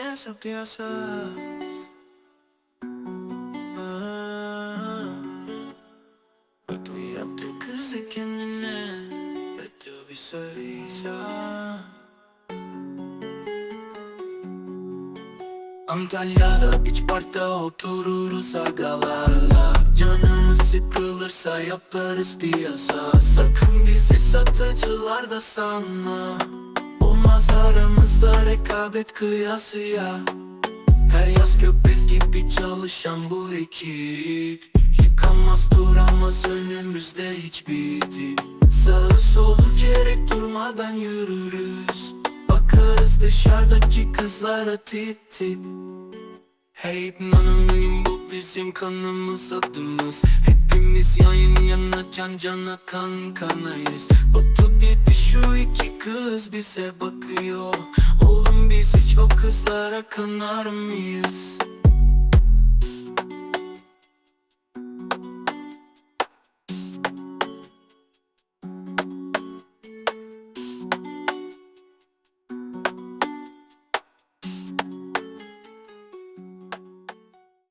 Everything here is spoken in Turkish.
piensa, piensa Ah, Antalya'da beach parkta otururuz agalarla. Canımız sıkılırsa yaparız piyasa Sakın bizi satıcılar da sanma aramızda rekabet kıyasıya. Her yaz köpek gibi çalışan bu ekip. Yıkamaz duramaz önümüzde hiçbir dip Sağı solu gerek durmadan yürürüz. Bakarız dışarıdaki kızlara tip tip. Hey nanonim bu bizim kanımız adımız. Hepimiz yan yana can cana kan kanayız. Batu şu iki kız bize bakıyor Oğlum biz hiç o kızlara kanar mıyız?